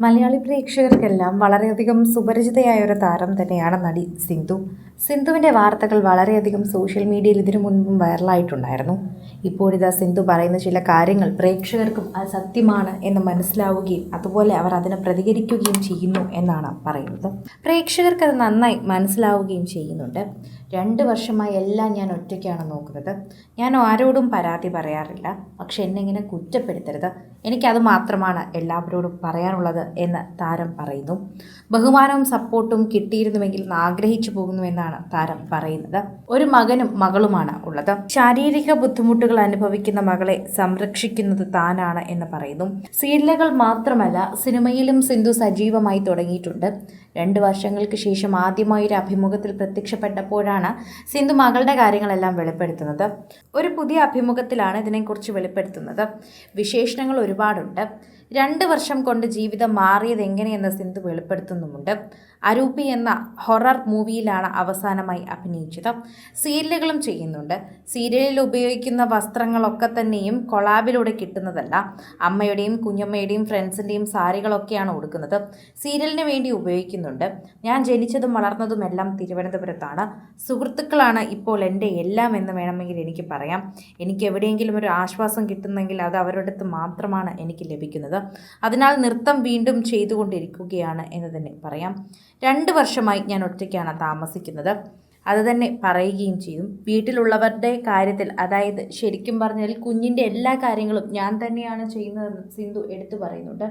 മലയാളി പ്രേക്ഷകർക്കെല്ലാം വളരെയധികം സുപരിചിതയായ ഒരു താരം തന്നെയാണ് നടി സിന്ധു. സിന്ധുവിന്റെ വാർത്തകൾ വളരെയധികം സോഷ്യൽ മീഡിയയിൽ ഇതിനു മുൻപും വൈറലായിട്ടുണ്ടായിരുന്നു. ഇപ്പോഴിതാ സിന്ധു പറയുന്ന ചില കാര്യങ്ങൾ പ്രേക്ഷകർക്കും അത് സത്യമാണ് എന്ന് മനസ്സിലാവുകയും അതുപോലെ അവർ അതിനെ പ്രതികരിക്കുകയും ചെയ്യുന്നു എന്നാണ് പറയുന്നത്. പ്രേക്ഷകർക്ക് അത് നന്നായി മനസ്സിലാവുകയും ചെയ്യുന്നുണ്ട്. രണ്ട് വർഷമായി എല്ലാം ഞാൻ ഒറ്റയ്ക്കാണ് നോക്കുന്നത്. ഞാൻ ആരോടും പരാതി പറയാറില്ല. പക്ഷെ എന്നെ ഇങ്ങനെ കുറ്റപ്പെടുത്തരുത്. എനിക്കത് മാത്രമാണ് എല്ലാവരോടും പറയാനുള്ളത് എന്ന് താരം പറയുന്നു. ബഹുമാനവും സപ്പോർട്ടും കിട്ടിയിരുന്നുവെങ്കിൽ ആഗ്രഹിച്ചു പോകുന്നുവെന്നാണ് താരം പറയുന്നത്. ഒരു മകനും മകളുമാണ് ഉള്ളത്. ശാരീരിക ബുദ്ധിമുട്ടുകൾ അനുഭവിക്കുന്ന മകളെ സംരക്ഷിക്കുന്നത് താനാണ് എന്ന് പറയുന്നു. സീരിയലുകൾ മാത്രമല്ല സിനിമയിലും സിന്ധു സജീവമായി തുടങ്ങിയിട്ടുണ്ട്. രണ്ട് വർഷങ്ങൾക്ക് ശേഷം ആദ്യമായി ഒരു അഭിമുഖത്തിൽ പ്രത്യക്ഷപ്പെട്ടപ്പോഴാണ് സിന്ധു മകളുടെ കാര്യങ്ങളെല്ലാം വെളിപ്പെടുത്തുന്നത്. ഒരു പുതിയ അഭിമുഖത്തിലാണ് ഇതിനെക്കുറിച്ച് വെളിപ്പെടുത്തുന്നത്. വിശേഷണങ്ങൾ ഒരുപാടുണ്ട്. രണ്ട് വർഷം കൊണ്ട് ജീവിതം മാറിയത് എങ്ങനെയെന്ന് സിന്ധു വെളിപ്പെടുത്തുന്നുമുണ്ട്. അരൂപി എന്ന ഹൊറർ മൂവിയിലാണ് അവസാനമായി അഭിനയിച്ചത്. സീരിയലുകളും ചെയ്യുന്നുണ്ട്. സീരിയലിൽ ഉപയോഗിക്കുന്ന വസ്ത്രങ്ങളൊക്കെ തന്നെയും കൊളാബിലൂടെ കിട്ടുന്നതല്ല. അമ്മയുടെയും കുഞ്ഞമ്മയുടെയും ഫ്രണ്ട്സിന്റെയും സാരികളൊക്കെയാണ് ഉടുക്കുന്നത്. സീരിയലിന് വേണ്ടി ഉപയോഗിക്കുന്നുണ്ട് ഞാൻ ജനിച്ചതും വളർന്നതും എല്ലാം തിരുവനന്തപുരത്താണ്. സുഹൃത്തുക്കളാണ് ഇപ്പോൾ എന്റെ എല്ലാം എന്ന് വേണമെങ്കിൽ എനിക്ക് പറയാം. എനിക്ക് എവിടെയെങ്കിലും ഒരു ആശ്വാസം കിട്ടുന്നെങ്കിൽ അത് അവരുടെ അടുത്ത് മാത്രമാണ് എനിക്ക് ലഭിക്കുന്നത്. അതിനാൽ നൃത്തം വീണ്ടും ചെയ്തുകൊണ്ടിരിക്കുകയാണ് എന്ന് തന്നെ പറയാം. രണ്ട് വർഷമായി ഞാൻ ഒറ്റയ്ക്കാണ് താമസിക്കുന്നത്. അത് തന്നെ പറയുകയും ചെയ്യും. വീട്ടിലുള്ളവരുടെ കാര്യത്തിൽ അതായത് ശരിക്കും പറഞ്ഞാൽ കുഞ്ഞിന്റെ എല്ലാ കാര്യങ്ങളും ഞാൻ തന്നെയാണ് ചെയ്യുന്നതെന്ന് സിന്ധു എടുത്തു പറയുന്നുണ്ട്.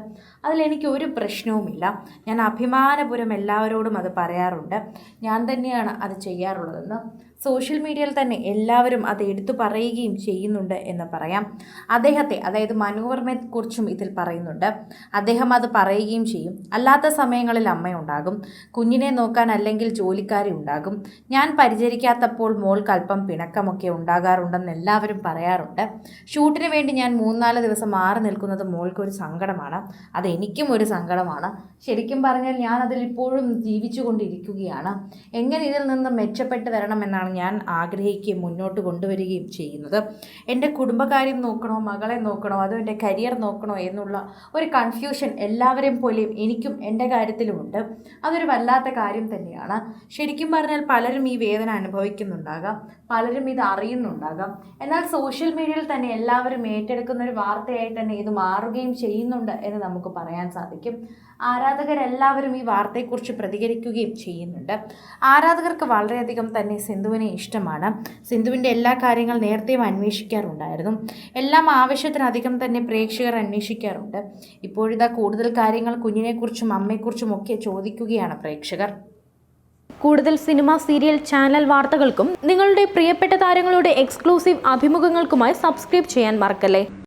അതിലെനിക്ക് ഒരു പ്രശ്നവുമില്ല. ഞാൻ അഭിമാനപുരം എല്ലാവരോടും അത് പറയാറുണ്ട്. ഞാൻ തന്നെയാണ് അത് ചെയ്യാറുള്ളതെന്ന്. സോഷ്യൽ മീഡിയയിൽ തന്നെ എല്ലാവരും അത് എടുത്തു പറയുകയും ചെയ്യുന്നുണ്ട് എന്ന് പറയാം. അദ്ദേഹത്തെ അതായത് മനോവർമ്മയെക്കുറിച്ചും ഇതിൽ പറയുന്നുണ്ട്. അദ്ദേഹം അത് പറയുകയും ചെയ്യും. അല്ലാത്ത സമയങ്ങളിൽ അമ്മയുണ്ടാകും. കുഞ്ഞിനെ നോക്കാൻ അല്ലെങ്കിൽ ജോലിക്കാരി ഉണ്ടാകും. ഞാൻ പരിചരിക്കാത്തപ്പോൾ മോൾക്ക് അല്പം പിണക്കമൊക്കെ ഉണ്ടാകാറുണ്ടെന്ന് എല്ലാവരും പറയാറുണ്ട്. ഷൂട്ടിന് വേണ്ടി ഞാൻ മൂന്നാൽ ദിവസം മാറി നിൽക്കുന്നത് മോൾക്കൊരു സങ്കടമാണ്. അത് എനിക്കും ഒരു സങ്കടമാണ്. ശരിക്കും പറഞ്ഞാൽ ഞാൻ അതിൽ ഇപ്പോഴും ജീവിച്ചുകൊണ്ടിരിക്കുകയാണ്. എങ്ങനെ ഇതിൽ നിന്ന് മെച്ചപ്പെട്ട് വരണമെന്നാണ് ഞാൻ ആഗ്രഹിക്കുകയും മുന്നോട്ട് കൊണ്ടുവരികയും ചെയ്യുന്നത്. എന്റെ കുടുംബകാര്യം നോക്കണോ മകളെ നോക്കണോ അതോ എന്റെ കരിയർ നോക്കണോ എന്നുള്ള ഒരു കൺഫ്യൂഷൻ എല്ലാവരെയും പോലെയും എനിക്കും എന്റെ കാര്യത്തിലുമുണ്ട്. അതൊരു വല്ലാത്ത കാര്യം തന്നെയാണ്. ശരിക്കും പറഞ്ഞാൽ പലരും ഈ വേദന അനുഭവിക്കുന്നുണ്ടാകാം. പലരും ഇത് അറിയുന്നുണ്ടാകാം. എന്നാൽ സോഷ്യൽ മീഡിയയിൽ തന്നെ എല്ലാവരും ഏറ്റെടുക്കുന്ന ഒരു വാർത്തയായി തന്നെ ഇത് മാറുകയും ചെയ്യുന്നുണ്ട് എന്ന് നമുക്ക് പറയാൻ സാധിക്കും. ആരാധകരെല്ലാവരും ഈ വാർത്തയെക്കുറിച്ച് പ്രതികരിക്കുകയും ചെയ്യുന്നുണ്ട്. ആരാധകർക്ക് വളരെയധികം തന്നെ സിന്ധുവിനെ ഇഷ്ടമാണ്. സിന്ധുവിന്റെ എല്ലാ കാര്യങ്ങൾ നേരത്തെയും അന്വേഷിക്കാറുണ്ടായിരുന്നു. എല്ലാം ആവശ്യത്തിനധികം തന്നെ പ്രേക്ഷകർ അന്വേഷിക്കാറുണ്ട്. ഇപ്പോഴിതാ കൂടുതൽ കാര്യങ്ങൾ കുഞ്ഞിനെക്കുറിച്ചും അമ്മയെക്കുറിച്ചും ഒക്കെ ചോദിക്കുകയാണ് പ്രേക്ഷകർ. കൂടുതൽ സിനിമ സീരിയൽ ചാനൽ വാർത്തകൾക്കും നിങ്ങളുടെ പ്രിയപ്പെട്ട താരങ്ങളുടെ എക്സ്ക്ലൂസീവ് അഭിമുഖങ്ങൾക്കുമായി സബ്സ്ക്രൈബ് ചെയ്യാൻ മറക്കല്ലേ?